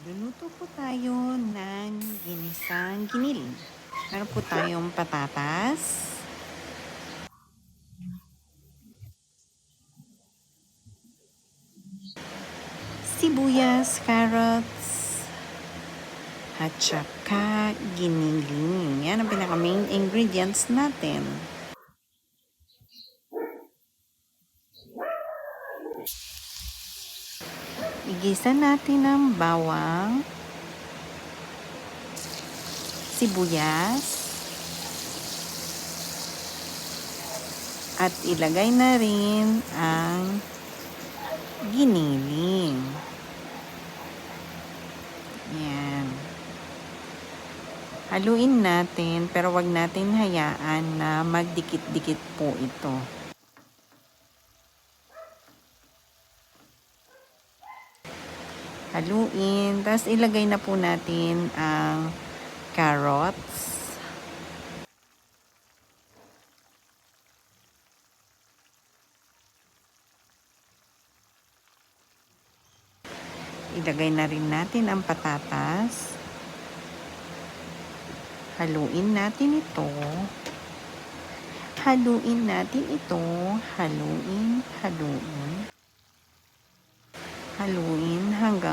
Luluto po tayo ng ginisang giniling. Meron po tayong patatas. Sibuyas, carrots, at saka giniling. Yan ang pinaka main ingredients natin. Igisa natin ang bawang, sibuyas, at ilagay na rin ang giniling. Yan. Haluin natin pero wag natin hayaan na magdikit-dikit po ito. Haluin. Tapos ilagay na po natin ang carrots. Ilagay na rin natin ang patatas. Haluin natin ito. Haluin natin ito. Haluin, haluin. Haluin hanggang